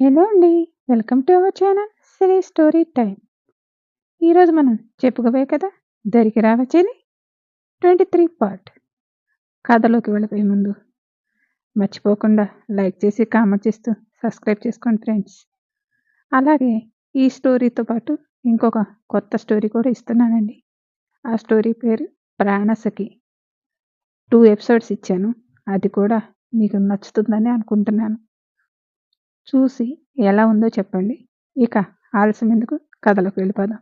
Hello అండి. Welcome to our channel Sri story time. ఈరోజు మనం చెప్పుకోబోయే కథ 'దరికి రావచ్చేది ట్వంటీ త్రీ పార్ట్. కథలోకి వెళ్ళిపోయే ముందు మర్చిపోకుండా లైక్ చేసి, కామెంట్ చేస్తూ సబ్స్క్రైబ్ చేసుకోండి ఫ్రెండ్స్. అలాగే ఈ స్టోరీతో పాటు ఇంకొక కొత్త స్టోరీ కూడా ఇస్తున్నానండి. ఆ స్టోరీ పేరు 'ప్రాణసఖి'. టూ ఎపిసోడ్స్ ఇచ్చాను. అది కూడా మీకు నచ్చుతుందని అనుకుంటున్నాను. చూసి ఎలా ఉందో చెప్పండి. ఇక ఆలస్యం ఎందుకు కథలోకి వెళ్ళిపోదాం.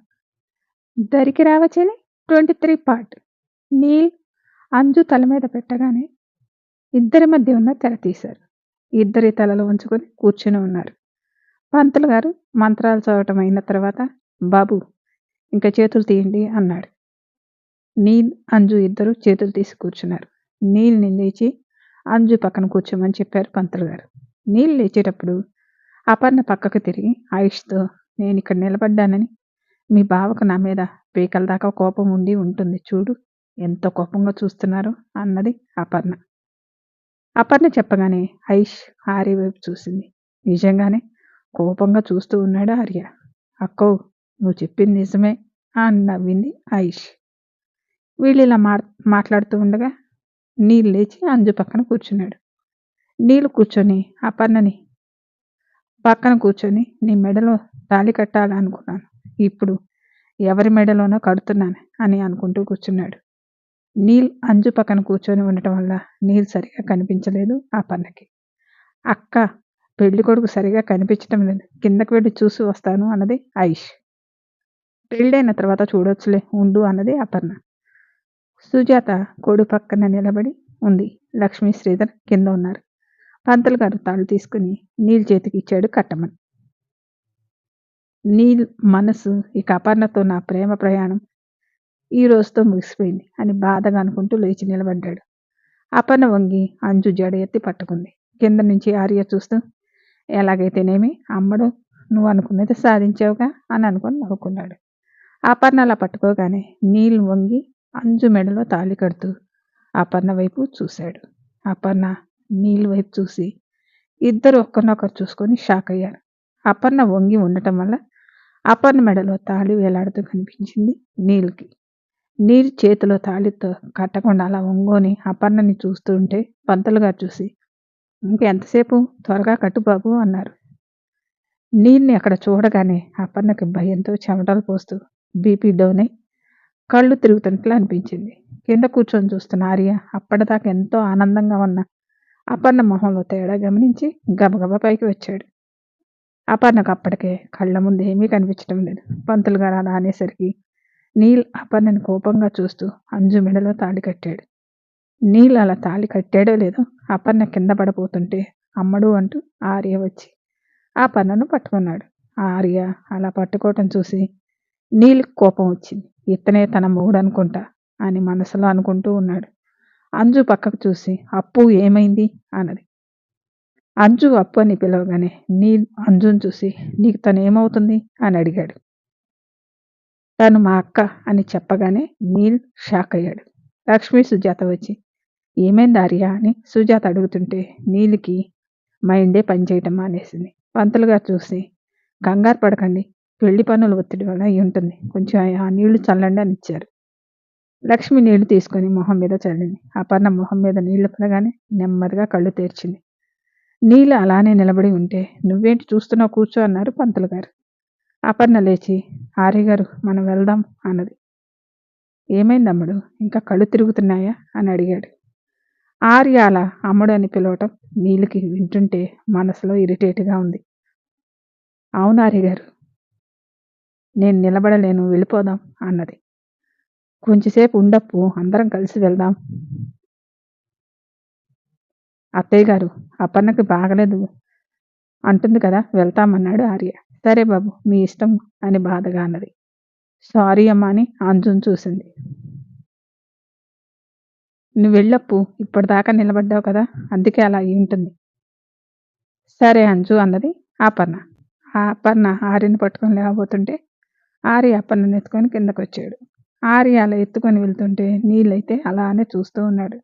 'దరికి రావచ్చని ట్వంటీ త్రీ పార్ట్. నీల్ అంజు తల మీద పెట్టగానే ఇద్దరి మధ్య ఉన్న తెర తీశారు. ఇద్దరి తలలు ఉంచుకొని కూర్చుని ఉన్నారు. పంతులు గారు మంత్రాలు చదవటం అయిన తర్వాత బాబు ఇంకా చేతులు తీయండి అన్నాడు. నీల్, అంజు ఇద్దరు చేతులు తీసి కూర్చున్నారు. నీల్ని లేచి అంజు పక్కన కూర్చోమని చెప్పారు పంతులు గారు. నీళ్ళు లేచేటప్పుడు అపర్ణ పక్కకు తిరిగి ఆయుష్తో ఇక్కడ నిలబడ్డానని మీ బావకు నా మీద పీకల దాకా కోపం ఉండి ఉంటుంది చూడు ఎంత కోపంగా చూస్తున్నారు అన్నది అపర్ణ. అపర్ణ చెప్పగానే ఐష్ ఆర్య వైపు చూసింది. నిజంగానే కోపంగా చూస్తూ ఉన్నాడు ఆర్య. అక్కో నువ్వు చెప్పింది నిజమే అని నవ్వింది ఐష్ వీళ్ళు మా మాట్లాడుతూ ఉండగా నీళ్ళు లేచి అంజు పక్కన కూర్చున్నాడు. నీళ్ళు కూర్చొని అపర్ణని పక్కన కూర్చొని నీ మెడలో తాళి కట్టాలనుకున్నాను. ఇప్పుడు ఎవరి మెడలోనో కడుతున్నాను అని అనుకుంటూ కూర్చున్నాడు. నీల్ అంజు పక్కన కూర్చొని ఉండటం వల్ల నీల్ సరిగా కనిపించలేదు అపర్ణకి. అక్క పెళ్ళి కొడుకు సరిగా కనిపించటం లేదు. కిందకు వెళ్ళి చూసి వస్తాను అన్నది ఐష్ పెళ్ళైన తర్వాత చూడొచ్చులే ఉండు అన్నది అపర్ణ. సుజాత కొడు పక్కన నిలబడి ఉంది. లక్ష్మీ శ్రీధర్ కింద ఉన్నారు. పంతులుగారు తాళ్ళు తీసుకుని నీల్ చేతికి ఇచ్చాడు కట్టమని. నీల్ మనసు ఇక అపర్ణతో నా ప్రేమ ప్రయాణం ఈ రోజుతో ముగిసిపోయింది అని బాధగా అనుకుంటూ లేచి నిలబడ్డాడు. అపర్ణ వంగి అంజు జడ ఎత్తి పట్టుకుంది. కింద నుంచి ఆర్య చూస్తూ ఎలాగైతేనేమి అమ్మడు నువ్వు అనుకున్నది సాధించావుగా అని అనుకుని నవ్వుకున్నాడు. అపర్ణ అలా పట్టుకోగానే నీల్ వంగి అంజు మెడలో తాళి కడుతూ అపర్ణ వైపు చూశాడు. అపర్ణ నీళ్ళు వైపు చూసి ఇద్దరు ఒక్కరినొకరు చూసుకొని షాక్ అయ్యారు. అపర్ణ వంగి ఉండటం వల్ల అపర్ణ మెడలో తాళి వేలాడుతూ కనిపించింది నీళ్ళకి నీరు చేతిలో తాళితో కట్టకుండా అలా వంగోని అపర్ణని చూస్తుంటే పంతులు గారు చూసి ఇంకెంతసేపు త్వరగా కట్టుబాబు అన్నారు. నీరుని అక్కడ చూడగానే అపర్ణకి భయంతో చెమటలు పోస్తూ బీపీ డౌన్ అయి కళ్ళు తిరుగుతున్నట్లు అనిపించింది. కింద కూర్చొని చూస్తున్న ఆర్య అప్పటిదాకా ఎంతో ఆనందంగా ఉన్న అపర్ణ మొహంలో తేడా గమనించి గబగబా పైకి వచ్చాడు. అపర్ణకు అప్పటికే కళ్ళ ముందు ఏమీ కనిపించడం లేదు. పంతులు గారు అలా అనేసరికి నీల్ అపర్ణని కోపంగా చూస్తూ అంజు మెడలో తాళి కట్టాడు. నీల్ అలా తాళి కట్టాడో లేదో అపర్ణ కింద పడబోతుంటే అమ్మడు అంటూ ఆర్య వచ్చి అపర్ణను పట్టుకున్నాడు. ఆర్య అలా పట్టుకోవటం చూసి నీళ్ళకి కోపం వచ్చింది. ఇతనే తన మొగుడు అనుకుంటా అని మనసులో అనుకుంటూ ఉన్నాడు. అంజు పక్కకు చూసి అప్పు ఏమైంది అన్నది. అంజు అప్పు అని పిలవగానే నీ అంజుని చూసి నీకు తను ఏమవుతుంది అని అడిగాడు. తను మా అక్క అని చెప్పగానే నీల్ షాక్ అయ్యాడు. లక్ష్మి సుజాత వచ్చి ఏమైంది ఆర్య అని సుజాత అడుగుతుంటే నీలికి మైండే పనిచేయటం మానేసింది. పంతులు చూసి కంగారు పడకండి పెళ్ళి పనుల ఒత్తిడి వల్ల అయి ఉంటుంది. కొంచెం ఆ నీళ్ళు చల్లండి అని ఇచ్చారు. లక్ష్మి నీళ్ళు తీసుకొని మొహం మీద చల్లింది. అపర్ణ మొహం మీద నీళ్ళు పడగానే నెమ్మదిగా కళ్ళు తెరిచింది. నీళ్ళు అలానే నిలబడి ఉంటే నువ్వేంటి చూస్తున్నావు కూర్చో అన్నారు పంతులు గారు. అపర్ణ లేచి ఆర్య గారు మనం వెళ్దాం అన్నది. ఏమైంది అమ్ముడు ఇంకా కళ్ళు తిరుగుతున్నాయా అని అడిగాడు. ఆర్య అలా అమ్ముడు అని పిలవటం నీళ్ళకి వింటుంటే మనసులో ఇరిటేట్గా ఉంది. అవును ఆర్య గారు నేను నిలబడలేను వెళ్ళిపోదాం అన్నది. కొంచెంసేపు ఉండప్పు అందరం కలిసి వెళ్దాం. అత్తయ్య గారు అపర్ణకి బాగలేదు అంటుంది కదా వెళ్తామన్నాడు ఆర్య. సరే బాబు మీ ఇష్టం అని బాధగా అన్నది. సారీ అమ్మా అని అంజుని చూసింది. నువ్వు వెళ్ళప్పు ఇప్పటిదాకా నిలబడ్డావు కదా అందుకే అలా ఉంటుంది. సరే అంజు అన్నది అపర్ణ. ఆ అపర్ణ ఆర్యని పట్టుకొని లేకపోతుంటే ఆర్య అపర్ణని ఎత్తుకొని కిందకు వచ్చాడు. ఆర్య అలా ఎత్తుకొని వెళ్తుంటే నీళ్ళైతే అలానే చూస్తూ ఉన్నాడు.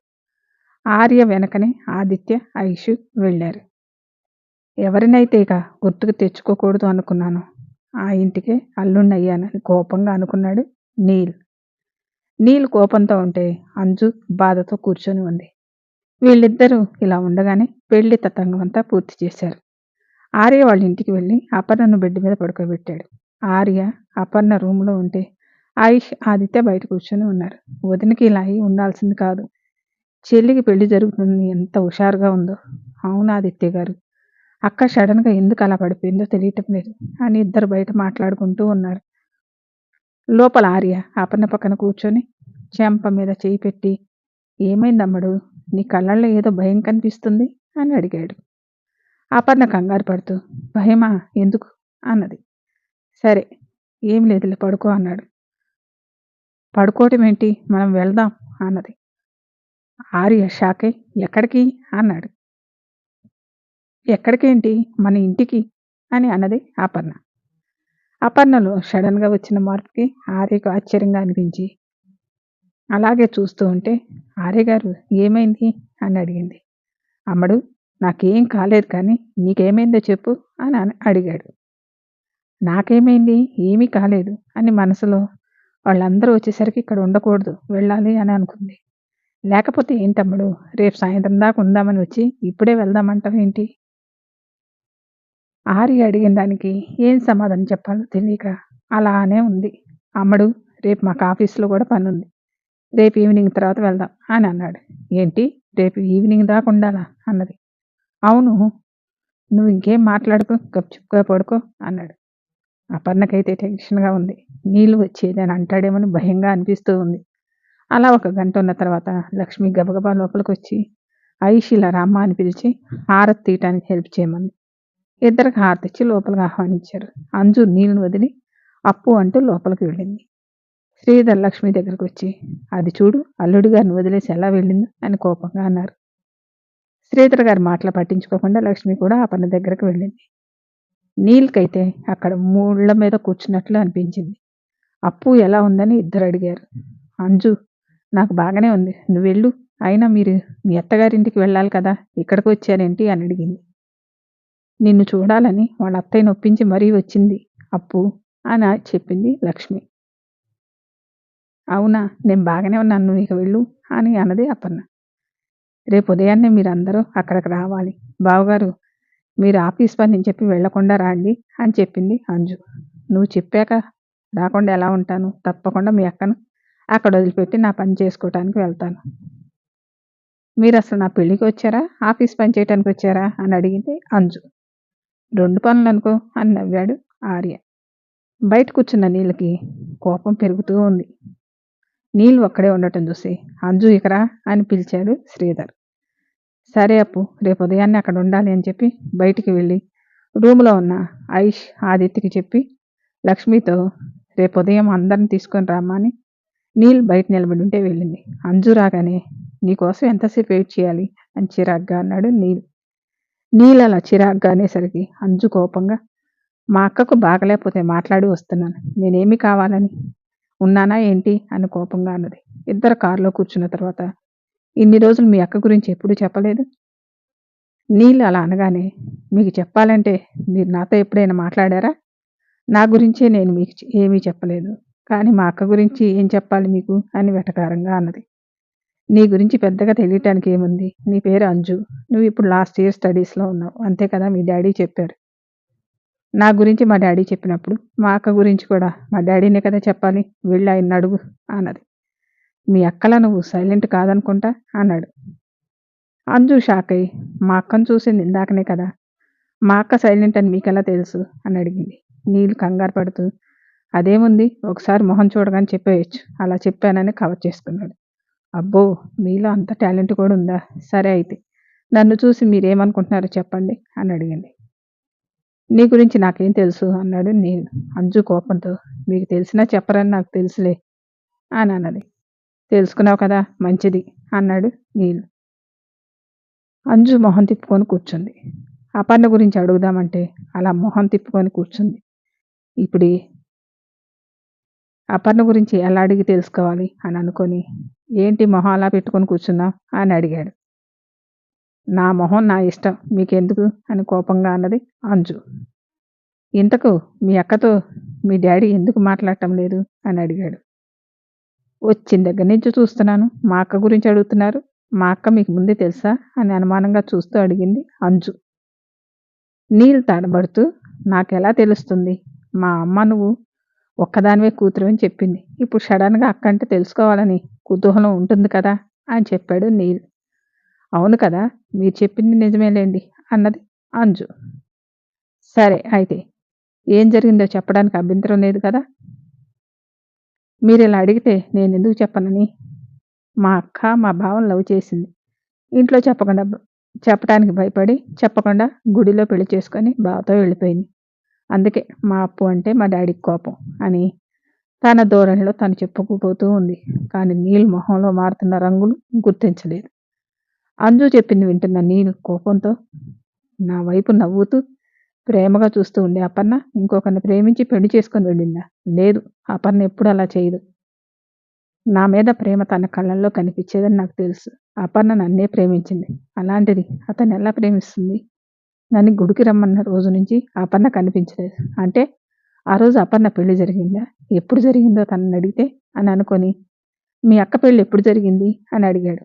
ఆర్య వెనకనే ఆదిత్య, ఐషు వెళ్ళారు. ఎవరినైతే ఇక గుర్తుకు తెచ్చుకోకూడదు అనుకున్నాను ఆ ఇంటికే అల్లుండయ్యానని కోపంగా అనుకున్నాడు నీల్ నీల్ కోపంతో ఉంటే అంజు బాధతో కూర్చొని ఉంది వీళ్ళిద్దరూ ఇలా ఉండగానే పెళ్ళి తతంగం అంతా పూర్తి చేశారు ఆర్య వాళ్ళ ఇంటికి వెళ్ళి అపర్ణను బెడ్ మీద పడుకోబెట్టాడు ఆర్య అపర్ణ రూమ్లో ఉంటే ఆయుష్ ఆదిత్య బయట కూర్చొని ఉన్నారు. వదినకి ఇలా అయి ఉండాల్సింది కాదు. చెల్లికి పెళ్ళి జరుగుతుంది. ఎంత హుషారుగా ఉందో. అవును ఆదిత్య గారు. అక్క సడన్గా ఎందుకు అలా పడిపోయిందో తెలియటం లేదు. అని ఇద్దరు బయట మాట్లాడుకుంటూ ఉన్నారు. లోపల ఆర్య అపన్న పక్కన కూర్చొని చెంప మీద చేయి పెట్టి ఏమైందమ్మడు? నీ కళ్ళల్లో ఏదో భయం కనిపిస్తుంది? అని అడిగాడు. అపర్ణ కంగారు పడుతూ భయమా? ఎందుకు? అన్నది. సరే ఏం లేదులే పడుకో అన్నాడు. పడుకోవటం ఏంటి మనం వెళ్దాం అన్నది. ఆర్య షాకే ఎక్కడికి? అన్నాడు. ఎక్కడికేంటి? మన ఇంటికి? అని అన్నది అపర్ణ. అపర్ణలో సడన్గా వచ్చిన మార్పుకి ఆర్యకు ఆశ్చర్యంగా అనిపించి అలాగే చూస్తూ ఉంటే ఆర్య గారు ఏమైంది? అని అడిగింది. అమ్మడు నాకేం కాలేదు కానీ నీకేమైందో చెప్పు అని అడిగాడు. నాకేమైంది? ఏమీ కాలేదు అని మనసులో వాళ్ళందరూ వచ్చేసరికి ఇక్కడ ఉండకూడదు వెళ్ళాలి అని అనుకుంది. లేకపోతే ఏంటమ్ముడు రేపు సాయంత్రం దాకా ఉందామని వచ్చి ఇప్పుడే వెళ్దామంటావు ఏంటి? ఆరి అడిగిన దానికి ఏం సమాధానం చెప్పాలో తెలియక అలానే ఉంది. అమ్మడు రేపు మాకు ఆఫీస్లో కూడా పని ఉంది రేపు ఈవినింగ్ తర్వాత వెళ్దాం అని అన్నాడు. ఏంటి? రేపు ఈవినింగ్ దాకా ఉండాలా? అన్నది. అవును. నువ్వు ఇంకేం మాట్లాడుకో గప్చుప్గా పడుకో అన్నాడు. అపర్ణకైతే టెన్షన్గా ఉంది. నీళ్ళు వచ్చేదని అంటాడేమని భయంగా అనిపిస్తూ ఉంది. అలా ఒక గంట ఉన్న తర్వాత లక్ష్మి గబగబా లోపలికి వచ్చి ఐషిల రామ్మ అని పిలిచి హారతి తీయటానికి హెల్ప్ చేయమంది. ఇద్దరికి హారతి ఇచ్చి లోపలికి ఆహ్వానించారు. అంజు నీళ్ళని వదిలి అప్పు అంటూ లోపలికి వెళ్ళింది. శ్రీధర్ లక్ష్మి దగ్గరకు వచ్చి అది చూడు అల్లుడు గారిని వదిలేసి ఎలా వెళ్ళిందో? అని కోపంగా అన్నారు. శ్రీధర్ గారి మాటలు పట్టించుకోకుండా లక్ష్మి కూడా అపర్ణ దగ్గరకు వెళ్ళింది. నీల్కైతే అక్కడ మూళ్ళ మీద కూర్చున్నట్లు అనిపించింది. అప్పు ఎలా ఉందని ఇద్దరు అడిగారు. అంజు నాకు బాగానే ఉంది. నువ్వు వెళ్ళు. అయినా మీరు మీ అత్తగారింటికి వెళ్ళాలి కదా. ఇక్కడికి వచ్చారేంటి అని అడిగింది. నిన్ను చూడాలని వాళ్ళ అత్తయ్య నొప్పించి మరీ వచ్చింది. అప్పు అని చెప్పింది లక్ష్మి. అవునా నేను బాగానే ఉన్నాను. నువ్వు ఇక వెళ్ళు అని అన్నది అప్పన్న రేపు ఉదయాన్నే మీరందరూ అక్కడికి రావాలి. బావగారు మీరు ఆఫీస్ పని నేను చెప్పి వెళ్ళకుండా రాండి అని చెప్పింది అంజు. నువ్వు చెప్పాక రాకుండా ఎలా ఉంటాను? తప్పకుండా మీ అక్కను అక్కడ వదిలిపెట్టి నా పని చేసుకోవటానికి వెళ్తాను. మీరు అసలు నా పెళ్ళికి వచ్చారా? ఆఫీస్ పని చేయటానికి వచ్చారా? అని అడిగింది అంజు. రెండు పనులు అనుకో అని నవ్వాడు ఆర్య. బయట కూర్చున్న నీళ్ళకి కోపం పెరుగుతూ ఉంది. నీళ్ళు ఒక్కడే ఉండటం చూసి అంజు ఇకరా అని పిలిచాడు శ్రీధర్. సరే అప్పు రేపు ఉదయాన్నే అక్కడ ఉండాలి అని చెప్పి బయటికి వెళ్ళి రూమ్లో ఉన్న ఐష్ ఆదిత్యకి చెప్పి లక్ష్మితో రేపు ఉదయం అందరిని తీసుకొని రామ్మా అని నీళ్ళు బయట నిలబడి ఉంటే వెళ్ళింది. అంజు రాగానే నీకోసం ఎంతసేపు వెయిట్ చేయాలి? అని చిరాగ్గా అన్నాడు నీల్. నీళ్ళు అలా చిరాగ్గా అనేసరికి అంజు కోపంగా మా అక్కకు బాగలేకపోతే మాట్లాడి వస్తున్నాను. నేనేమి కావాలని? ఉన్నానా ఏంటి? అని కోపంగా అన్నది. ఇద్దరు కారులో కూర్చున్న తర్వాత ఇన్ని రోజులు మీ అక్క గురించి ఎప్పుడు చెప్పలేదు. నీళ్ళు అలా అనగానే మీకు చెప్పాలంటే మీరు నాతో ఎప్పుడైనా మాట్లాడారా? నా గురించే నేను మీకు ఏమీ చెప్పలేదు. కానీ మా అక్క గురించి ఏం చెప్పాలి మీకు? అని వెటకారంగా అన్నది. నీ గురించి పెద్దగా తెలియటానికి ఏముంది? నీ పేరు అంజు. నువ్వు ఇప్పుడు లాస్ట్ ఇయర్ స్టడీస్లో ఉన్నావు. అంతే కదా మీ డాడీ చెప్పారు. నా గురించి మా డాడీ చెప్పినప్పుడు మా అక్క గురించి కూడా మా డాడీనే కదా చెప్పాలి. వెళ్ళి ఆయన అడుగు అన్నది. మీ అక్కల నువ్వు సైలెంట్ కాదనుకుంటా? అన్నాడు. అంజు షాక్ అయ్యి మా అక్కను చూసింది ఇందాకనే కదా? మా అక్క సైలెంట్ అని మీకెలా తెలుసు? అని అడిగింది. నీళ్ళు కంగారు పడుతూ అదేముంది? ఒకసారి మొహం చూడగానే చెప్పేయచ్చు. అలా చెప్పానని కవర్ చేసుకున్నాడు. అబ్బో మీలో అంత టాలెంట్ కూడా ఉందా? సరే అయితే నన్ను చూసి మీరేమనుకుంటున్నారో చెప్పండి అని అడిగింది. నీ గురించి నాకేం తెలుసు? అన్నాడు నేను. అంజు కోపంతో మీకు తెలిసినా చెప్పరని నాకు తెలుసులే అని అన్నది. తెలుసుకున్నావు కదా మంచిది అన్నాడు నీళ్ళు అంజు మొహం తిప్పుకొని కూర్చుంది. అపర్ణ గురించి అడుగుదామంటే అలా మొహం తిప్పుకొని కూర్చుంది. ఇప్పుడు అపర్ణ గురించి ఎలా అడిగి తెలుసుకోవాలి అని అనుకొని ఏంటి మొహం అలా పెట్టుకొని కూర్చున్నావు అని అడిగాడు. నా మొహం నా ఇష్టం మీకెందుకు అని కోపంగా అన్నది అంజు. ఇంతకు మీ అక్కతో మీ డాడీ ఎందుకు మాట్లాడటం లేదు అని అడిగాడు. వచ్చిన దగ్గర నుంచి చూస్తున్నాను. మా అక్క గురించి అడుగుతున్నారు. మా అక్క మీకు ముందే తెలుసా అని అనుమానంగా చూస్తూ అడిగింది అంజు. నీళ్ళు తడబడుతూ నాకెలా తెలుస్తుంది? మా అమ్మ నువ్వు ఒక్కదానివే కూతురు అని చెప్పింది. ఇప్పుడు సడన్గా అక్క అంటే తెలుసుకోవాలని కుతూహలం ఉంటుంది కదా అని చెప్పాడు నీల్. అవును కదా మీరు చెప్పింది నిజమేలేండి అన్నది అంజు. సరే అయితే ఏం జరిగిందో చెప్పడానికి అభ్యంతరం లేదు కదా? మీరు ఇలా అడిగితే నేను ఎందుకు చెప్పనని? మా అక్క మా భావం లవ్ చేసింది. ఇంట్లో చెప్పకుండా చెప్పడానికి భయపడి చెప్పకుండా గుడిలో పెళ్ళి చేసుకొని బావతో వెళ్ళిపోయింది. అందుకే మా అప్పు అంటే మా డాడీకి కోపం అని తన ధోరణిలో తను చెప్పుకుపోతూ ఉంది. కానీ నీళ్ళు మొహంలో మారుతున్న రంగులు గుర్తించలేదు. అంజు చెప్పింది వింటున్న నీళ్ళు కోపంతో నా వైపు నవ్వుతూ ప్రేమగా చూస్తూ ఉండే అపర్ణ ఇంకొకరిని ప్రేమించి పెళ్ళి చేసుకొని వెళ్ళిందా? లేదు. అపర్ణ ఎప్పుడు అలా చేయదు. నా మీద ప్రేమ తన కళ్ళల్లో కనిపించేదని నాకు తెలుసు. అపర్ణ నన్నే ప్రేమించింది. అలాంటిది అతను ఎలా ప్రేమిస్తుంది? నన్ను గుడికి రమ్మన్న రోజు నుంచి అపర్ణ కనిపించలేదు. అంటే ఆ రోజు అపర్ణ పెళ్ళి జరిగిందా? ఎప్పుడు జరిగిందో తనని అడిగితే అని అనుకొని మీ అక్క పెళ్ళి ఎప్పుడు జరిగింది? అని అడిగాడు.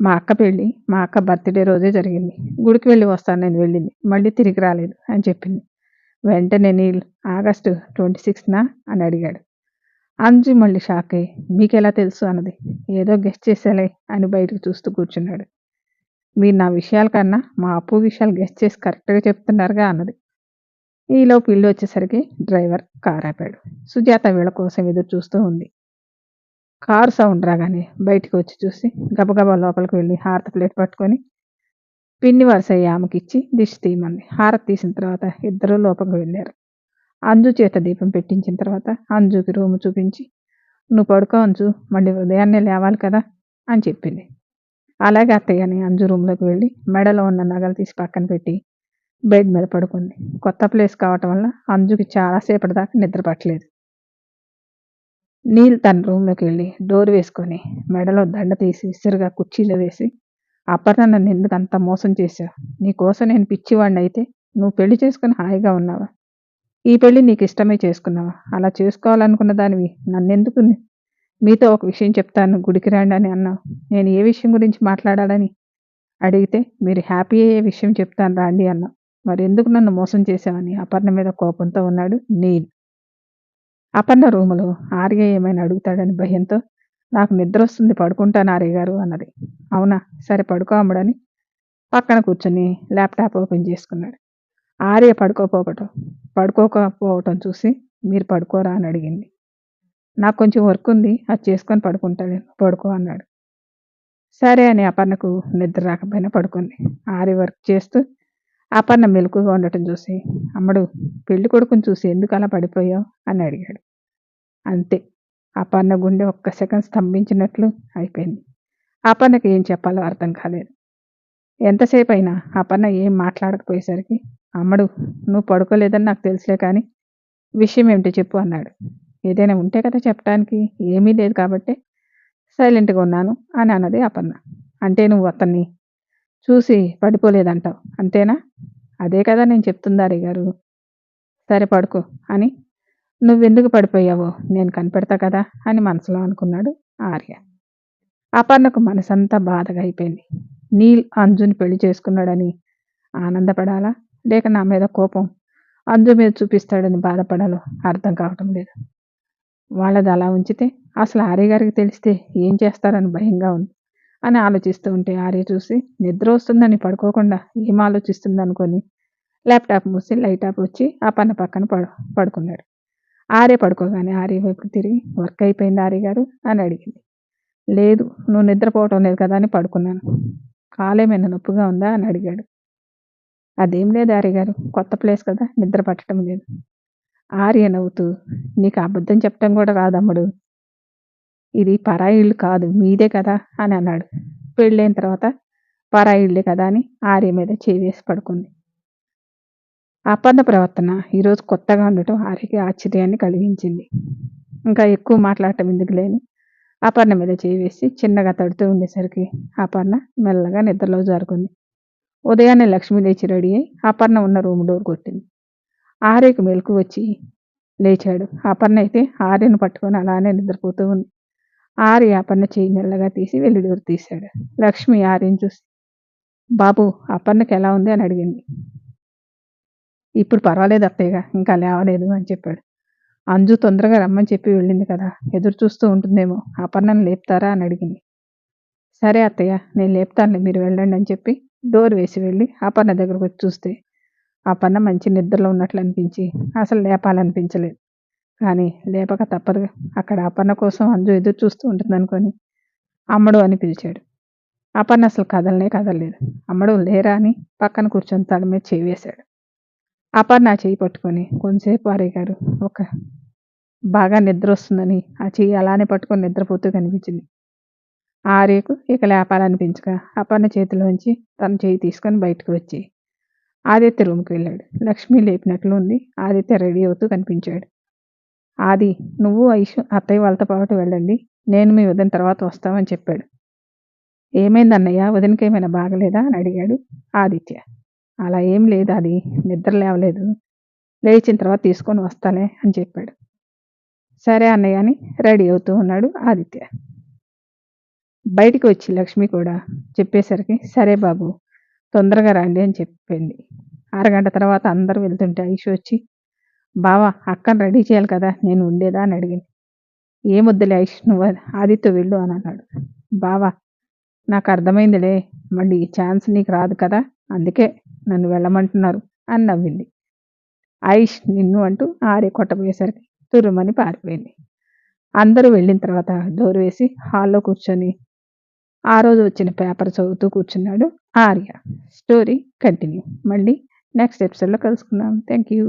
మా అక్క పెళ్ళి మా అక్క బర్త్డే రోజే జరిగింది. గుడికి వెళ్ళి వస్తాను నేను వెళ్ళింది. మళ్ళీ తిరిగి రాలేదు అని చెప్పింది. వెంటనే నీళ్ళు ఆగస్టు ట్వంటీ సిక్స్నా అని అడిగాడు. అంజు మళ్ళీ షాక్ అయ్యి మీకెలా తెలుసు? అన్నది. ఏదో గెస్ట్ చేసేలే అని బయటకు చూస్తూ కూర్చున్నాడు. మీరు నా విషయాల కన్నా మా అప్పు విషయాలు గెస్ట్ చేసి కరెక్ట్గా చెప్తున్నారుగా అన్నది. ఈలోపు ఇల్లు వచ్చేసరికి డ్రైవర్ కారు ఆపాడు. సుజాత వీళ్ళ కోసం ఎదురు చూస్తూ ఉంది. కారు సౌండ్ రాగానే బయటికి వచ్చి చూసి గబగబా లోపలికి వెళ్ళి హారత ప్లేట్ పట్టుకొని పిన్ని వరుసయ్య ఆమెకి ఇచ్చి దిష్ తీయమంది హారత తీసిన తర్వాత ఇద్దరు లోపలికి వెళ్ళారు. అంజు చేత దీపం పెట్టించిన తర్వాత అంజుకి రూమ్ చూపించి నువ్వు పడుకో అంజు మళ్ళీ ఉదయాన్నే లేవాలి కదా అని చెప్పింది. అలాగే అత్తయ్యని అంజు రూమ్లోకి వెళ్ళి మెడలో ఉన్న నగలు తీసి పక్కన పెట్టి బెడ్ మీద పడుకుంది. కొత్త ప్లేస్ కావటం వల్ల అంజుకి చాలాసేపటి దాకా నిద్ర పట్టలేదు. నీల్ తన రూమ్లోకి వెళ్ళి డోర్ వేసుకొని మెడలో దండ తీసి విసురుగా కుర్చీలో వేసి అపర్ణ నన్ను ఎందుకు అంత మోసం చేశావు? నీకోసం నేను పిచ్చివాడిని అయితే నువ్వు పెళ్ళి చేసుకుని హాయిగా ఉన్నావా? ఈ పెళ్ళి నీకు ఇష్టమే చేసుకున్నావా? అలా చేసుకోవాలనుకున్న దానివి నన్నెందుకు? మీతో ఒక విషయం చెప్తాను గుడికి రండి అని అన్నావు. నేను ఏ విషయం గురించి మాట్లాడాలని అడిగితే మీరు హ్యాపీ అయ్యే విషయం చెప్తాను రాండి అన్నావు. మరి ఎందుకు నన్ను మోసం చేశావని అపర్ణ మీద కోపంతో ఉన్నాడు నీల్. అపర్ణ రూములో ఆర్య ఏమైనా అడుగుతాడని భయంతో నాకు నిద్ర వస్తుంది పడుకుంటాను ఆర్య గారు అన్నది. అవునా సరే పడుకో అమ్మడని పక్కన కూర్చొని ల్యాప్టాప్ ఓపెన్ చేసుకున్నాడు. ఆర్య పడుకోపోవటం పడుకోకపోవటం చూసి మీరు పడుకోరా అని అడిగింది. నాకు కొంచెం వర్క్ ఉంది అది చేసుకొని పడుకుంటాను పడుకో అన్నాడు. సరే అని అపర్ణకు నిద్ర రాకపోయినా పడుకుంది. ఆరి వర్క్ చేస్తూ అపర్ణ మెలకుగా ఉండటం చూసి అమ్మడు పెళ్ళి కొడుకుని చూసి ఎందుకు అలా పడిపోయావు? అని అడిగాడు. అంతే అపర్ణ గుండె ఒక్క సెకండ్ స్తంభించినట్లు అయిపోయింది. అపర్ణకు ఏం చెప్పాలో అర్థం కాలేదు. ఎంతసేపు అయినా అపర్ణ ఏం మాట్లాడకపోయేసరికి అమ్మడు నువ్వు పడుకోలేదని నాకు తెలుసులే కానీ విషయం ఏమిటో చెప్పు అన్నాడు. ఏదైనా ఉంటే కదా చెప్పడానికి ఏమీ లేదు కాబట్టి సైలెంట్గా ఉన్నాను అని అన్నది అపర్ణ అంటే నువ్వు అతన్ని చూసి పడిపోలేదంటావు. అంతేనా? అదే కదా నేను చెప్తుందారి గారు. సరే పడుకో అని. నువ్వెందుకు పడిపోయావో నేను కనిపెడతా కదా అని మనసులో అనుకున్నాడు ఆర్య. అపర్ణకు మనసంతా బాధగా అయిపోయింది. నీల్ అంజుని పెళ్ళి చేసుకున్నాడని ఆనందపడాలా? లేక నా మీద కోపం అంజు మీద చూపిస్తాడని బాధపడాలో అర్థం కావటం లేదు. వాళ్ళది అలా ఉంచితే అసలు ఆర్య గారికి తెలిస్తే ఏం చేస్తారని భయంగా ఉంది. అని ఆలోచిస్తూ ఉంటే ఆర్య చూసి నిద్ర వస్తుందని పడుకోకుండా ఏం ఆలోచిస్తుంది అనుకొని ల్యాప్టాప్ మూసి లైట్ ఆఫ్ వచ్చి ఆ పన్న పక్కన పడు పడుకున్నాడు. ఆర్య పడుకోగానే ఆర్య వైపు తిరిగి వర్క్ అయిపోయింది ఆర్య గారు అని అడిగింది. లేదు నువ్వు నిద్రపోవటం లేదు కదా అని పడుకున్నాను. కాలేమైనా నొప్పిగా ఉందా అని అడిగాడు. అదేం లేదు ఆర్య గారు కొత్త ప్లేస్ కదా నిద్ర పట్టడం లేదు. ఆర్య నవ్వుతూ నీకు అబద్ధం చెప్పటం కూడా రాదమ్ముడు. ఇది పరాయి ఇల్లు కాదు మీదే కదా అని అన్నాడు. పెళ్ళైన తర్వాత పరాయి ఇల్లే కదా అని ఆర్య మీద చేవేసి పడుకుంది. అపర్ణ ప్రవర్తన ఈరోజు కొత్తగా ఉండటం ఆర్యకి ఆశ్చర్యాన్ని కలిగించింది. ఇంకా ఎక్కువ మాట్లాడటం ఎందుకు లేని అపర్ణ మీద చేయి వేసి చిన్నగా తడుతూ ఉండేసరికి అపర్ణ మెల్లగా నిద్రలో జారుకుంది. ఉదయాన్నే లక్ష్మి లేచి రెడీ అయి అపర్ణ ఉన్న రూమ్ డోర్ కొట్టింది. ఆర్యకు మెలకు వచ్చి లేచాడు. అపర్ణ అయితే ఆర్యను పట్టుకొని అలానే నిద్రపోతూ ఉంది. ఆరి అపర్ణ చేయి మెల్లగా తీసి వెళ్ళి డోర్ తీశాడు. లక్ష్మి ఆర్యను చూసి బాబు అపర్ణకి ఎలా ఉంది? అని అడిగింది. ఇప్పుడు పర్వాలేదు అత్తయ్యగా ఇంకా లేవలేదు అని చెప్పాడు. అంజు తొందరగా రమ్మని చెప్పి వెళ్ళింది కదా ఎదురు చూస్తూ ఉంటుందేమో అపర్ణను లేపుతారా? అని అడిగింది. సరే అత్తయ్య నేను లేపుతానులే మీరు వెళ్ళండి అని చెప్పి డోర్ వేసి వెళ్ళి అపర్ణ దగ్గరకు వచ్చి చూస్తే అపర్ణ మంచి నిద్రలో ఉన్నట్లు అనిపించి అసలు లేపాలనిపించలేదు. కానీ లేపక తప్పదు అక్కడ అపర్ణ కోసం అంజు ఎదురు చూస్తూ ఉంటుంది అనుకొని అమ్మడు అని పిలిచాడు. అపర్ణ అసలు కదలనే కదలలేదు. అమ్మడు లేరా అని పక్కన కూర్చొని తల మీద చేవేశాడు అపర్ణ ఆ చేయి పట్టుకొని కొంతసేపు ఆరేగారు ఒక బాగా నిద్ర వస్తుందని. ఆ చెయ్యి అలానే పట్టుకొని నిద్రపోతూ కనిపించింది. ఆర్యకు ఇక లేపాలనిపించక అపర్ణ చేతిలోంచి తన చేయి తీసుకొని బయటకు వచ్చి ఆదిత్య రూమ్కి వెళ్ళాడు. లక్ష్మి లేపినట్లు ఉంది ఆదిత్య రెడీ అవుతూ కనిపించాడు. ఆది నువ్వు ఐషు అత్తయ్య వాళ్ళతో పాటు వెళ్ళండి. నేను మీ వదిన తర్వాత వస్తామని చెప్పాడు. ఏమైంది అన్నయ్య వదినకి ఏమైనా బాగలేదా? అని అడిగాడు ఆదిత్య. అలా ఏం లేదు అది నిద్ర లేవలేదు. లేచిన తర్వాత తీసుకొని వస్తాలే అని చెప్పాడు. సరే అన్నయ్య అని రెడీ అవుతూ ఉన్నాడు ఆదిత్య. బయటికి వచ్చి లక్ష్మి కూడా చెప్పేసరికి సరే బాబు తొందరగా రండి అని చెప్పింది. అరగంట తర్వాత అందరూ వెళ్తుంటే ఐషు వచ్చి బావా అక్కను రెడీ చేయాలి కదా నేను ఉండేదా అని అడిగింది. ఏమొద్దులే ఐష్ నువ్వు ఆదిత్య వెళ్ళు అని అన్నాడు. బావా నాకు అర్థమైందిలే మళ్ళీ ఈ ఛాన్స్ నీకు రాదు కదా అందుకే నన్ను వెళ్ళమంటున్నారు అని నవ్వింది. ఐష్ నిన్ను అంటూ ఆరే కొట్టబోయేసరికి తుర్రుమని పారిపోయింది. అందరూ వెళ్ళిన తర్వాత డోర్ వేసి హాల్లో కూర్చొని ఆ రోజు వచ్చిన పేపర్ చదువుతూ కూర్చున్నాడు ఆర్య. Story continue. మళ్ళీ నెక్స్ట్ ఎపిసోడ్లో కలుసుకుందాం. Thank you.